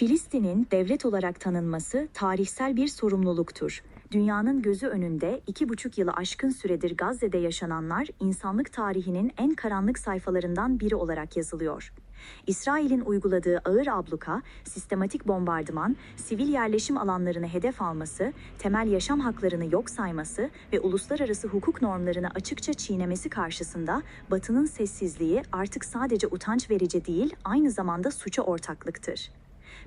Filistin'in devlet olarak tanınması tarihsel bir sorumluluktur. Dünyanın gözü önünde iki buçuk yılı aşkın süredir Gazze'de yaşananlar insanlık tarihinin en karanlık sayfalarından biri olarak yazılıyor. İsrail'in uyguladığı ağır abluka, sistematik bombardıman, sivil yerleşim alanlarını hedef alması, temel yaşam haklarını yok sayması ve uluslararası hukuk normlarını açıkça çiğnemesi karşısında Batı'nın sessizliği artık sadece utanç verici değil, aynı zamanda suça ortaklıktır.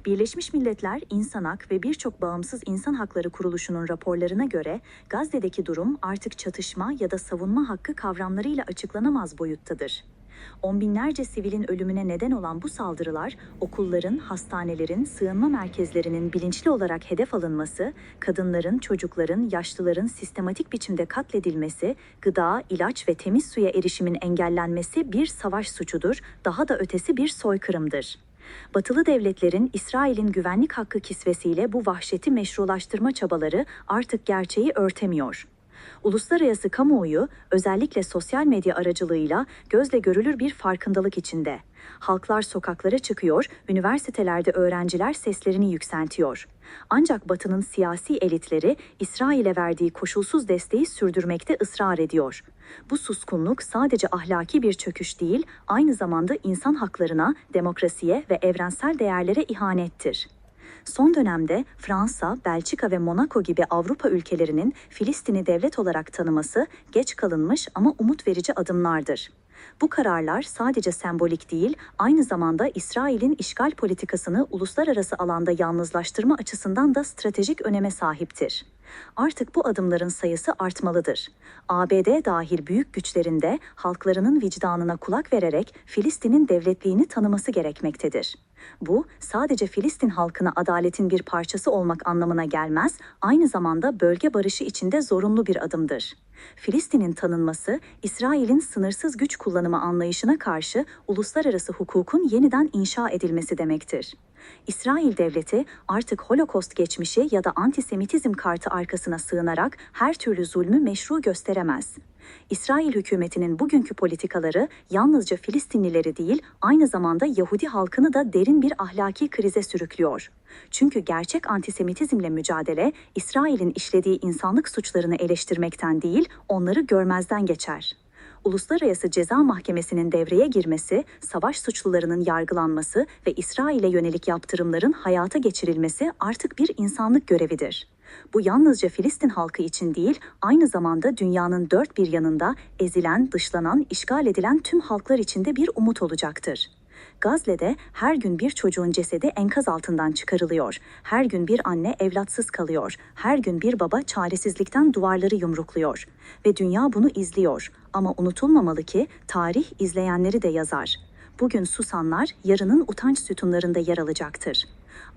Birleşmiş Milletler İnsan Hak ve birçok bağımsız insan hakları kuruluşunun raporlarına göre Gazze'deki durum artık çatışma ya da savunma hakkı kavramlarıyla açıklanamaz boyuttadır. On binlerce sivilin ölümüne neden olan bu saldırılar, okulların, hastanelerin, sığınma merkezlerinin bilinçli olarak hedef alınması, kadınların, çocukların, yaşlıların sistematik biçimde katledilmesi, gıda, ilaç ve temiz suya erişimin engellenmesi bir savaş suçudur, daha da ötesi bir soykırımdır. Batılı devletlerin İsrail'in güvenlik hakkı kisvesiyle bu vahşeti meşrulaştırma çabaları artık gerçeği örtemiyor. Uluslararası kamuoyu özellikle sosyal medya aracılığıyla gözle görülür bir farkındalık içinde. Halklar sokaklara çıkıyor, üniversitelerde öğrenciler seslerini yükseltiyor. Ancak Batı'nın siyasi elitleri İsrail'e verdiği koşulsuz desteği sürdürmekte ısrar ediyor. Bu suskunluk sadece ahlaki bir çöküş değil, aynı zamanda insan haklarına, demokrasiye ve evrensel değerlere ihanettir. Son dönemde Fransa, Belçika ve Monaco gibi Avrupa ülkelerinin Filistin'i devlet olarak tanıması geç kalınmış ama umut verici adımlardır. Bu kararlar sadece sembolik değil, aynı zamanda İsrail'in işgal politikasını uluslararası alanda yalnızlaştırma açısından da stratejik öneme sahiptir. Artık bu adımların sayısı artmalıdır. ABD dahil büyük güçlerinde halklarının vicdanına kulak vererek Filistin'in devletliğini tanıması gerekmektedir. Bu sadece Filistin halkına adaletin bir parçası olmak anlamına gelmez, aynı zamanda bölge barışı içinde zorunlu bir adımdır. Filistin'in tanınması, İsrail'in sınırsız güç kullanımı anlayışına karşı uluslararası hukukun yeniden inşa edilmesi demektir. İsrail devleti artık Holokost geçmişi ya da antisemitizm kartı arkasına sığınarak her türlü zulmü meşru gösteremez. İsrail hükümetinin bugünkü politikaları yalnızca Filistinlileri değil, aynı zamanda Yahudi halkını da derin bir ahlaki krize sürüklüyor. Çünkü gerçek antisemitizmle mücadele, İsrail'in işlediği insanlık suçlarını eleştirmekten değil, onları görmezden geçer. Uluslararası Ceza Mahkemesi'nin devreye girmesi, savaş suçlularının yargılanması ve İsrail'e yönelik yaptırımların hayata geçirilmesi artık bir insanlık görevidir. Bu yalnızca Filistin halkı için değil, aynı zamanda dünyanın dört bir yanında ezilen, dışlanan, işgal edilen tüm halklar için de bir umut olacaktır. Gazze'de her gün bir çocuğun cesedi enkaz altından çıkarılıyor. Her gün bir anne evlatsız kalıyor. Her gün bir baba çaresizlikten duvarları yumrukluyor. Ve dünya bunu izliyor. Ama unutulmamalı ki tarih izleyenleri de yazar. Bugün susanlar yarının utanç sütunlarında yer alacaktır.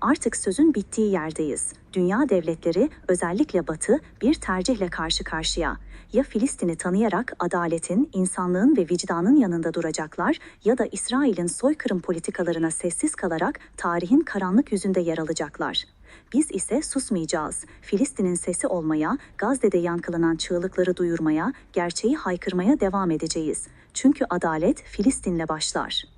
Artık sözün bittiği yerdeyiz. Dünya devletleri, özellikle Batı, bir tercihle karşı karşıya. Ya Filistin'i tanıyarak adaletin, insanlığın ve vicdanın yanında duracaklar ya da İsrail'in soykırım politikalarına sessiz kalarak tarihin karanlık yüzünde yer alacaklar. Biz ise susmayacağız. Filistin'in sesi olmaya, Gazze'de yankılanan çığlıkları duyurmaya, gerçeği haykırmaya devam edeceğiz. Çünkü adalet Filistin'le başlar.